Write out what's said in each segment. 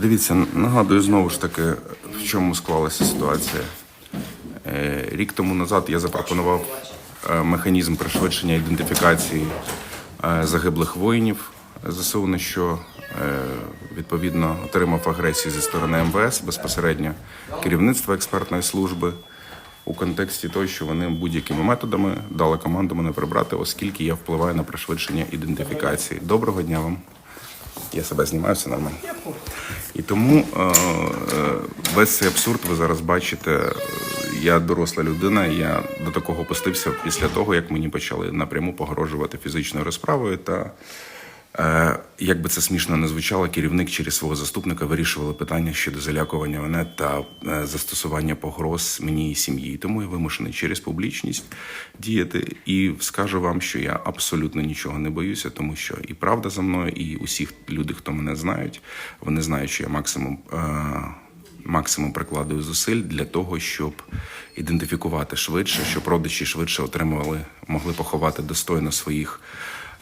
Дивіться, нагадую знову ж таки, в чому склалася ситуація. Е, Рік тому назад я запропонував е, механізм пришвидшення ідентифікації е, загиблих воїнів ЗСУ, на що відповідно отримав агресію зі сторони МВС безпосередньо керівництва експертної служби у контексті того, що вони будь-якими методами дали команду мене прибрати, оскільки я впливаю на пришвидшення ідентифікації. Доброго дня вам. Я себе знімаю, все нормально. І тому е, е, весь цей абсурд ви зараз бачите. Я доросла людина, я до такого пустився після того, як мені почали напряму погрожувати фізичною розправою. Та як би це смішно не звучало, керівник через свого заступника вирішували питання щодо залякування мене та е, застосування погроз мені і сім'ї. Тому я вимушений через публічність діяти. І скажу вам, що я абсолютно нічого не боюся, тому що і правда за мною, і усіх люди, хто мене знають, вони знають, що я максимум. Е, Максимум прикладаю зусиль для того, щоб ідентифікувати швидше, щоб родичі швидше отримували, могли поховати достойно своїх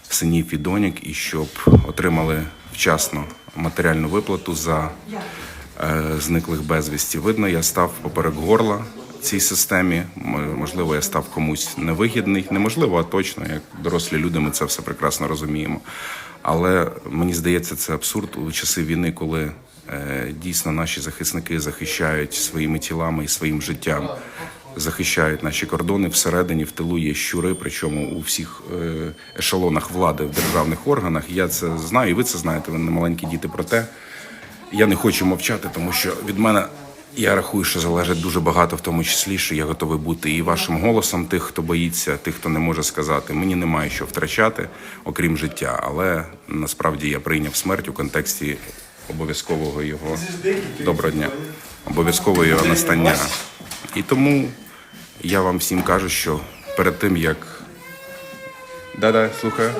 синів і доньок, і щоб отримали вчасно матеріальну виплату за е, зниклих безвісті. Видно, я став поперек горла цій системі. Можливо, я став комусь невигідний. Неможливо, а точно, як дорослі люди, ми це все прекрасно розуміємо. Але мені здається, це абсурд у часи війни, коли е, дійсно наші захисники захищають своїми тілами і своїм життям. Захищають наші кордони всередині, в тилу є щури, причому у всіх е, ешелонах влади в державних органах. Я це знаю, і ви це знаєте. Ви не маленькі діти. Проте я не хочу мовчати, тому що від мене я рахую, що залежить дуже багато, в тому числі, що я готовий бути і вашим голосом, тих, хто боїться, тих, хто не може сказати. Мені немає що втрачати, окрім життя. Але насправді я прийняв смерть у контексті обов'язкового його доброго дня, обов'язкового його настання. І тому я вам всім кажу, що перед тим як. Да-да, слухаю.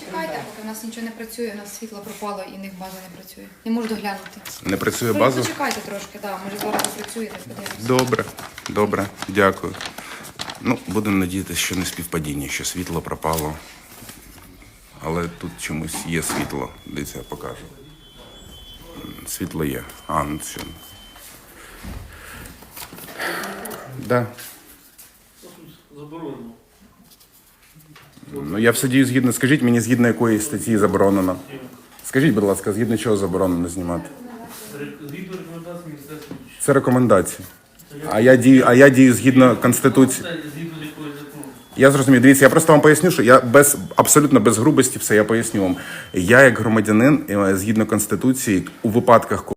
Чекайте, поки в нас нічого не працює, у нас світло пропало і в них база не працює. Не можу доглянути. Не працює Ви база? Почекайте трошки, так, може зараз запрацює, так подивимося. Добре, добре, дякую. Ну, будемо надіятися, що не співпадіння, що світло пропало. Але тут чомусь є світло. Дивіться, я покажу. Світло є. А, ну все. Да. Заборонено. Ну я все дію згідно. Скажіть мені, згідно якої статті заборонено. Скажіть, будь ласка, згідно чого заборонено знімати? Згідно рекомендацій Міністерства Це рекомендації. А я дію, а я дію згідно Конституції. Я зрозумів. Дивіться, я просто вам поясню, що я без абсолютно без грубості все я поясню вам. Я як громадянин, е, згідно конституції, у випадках,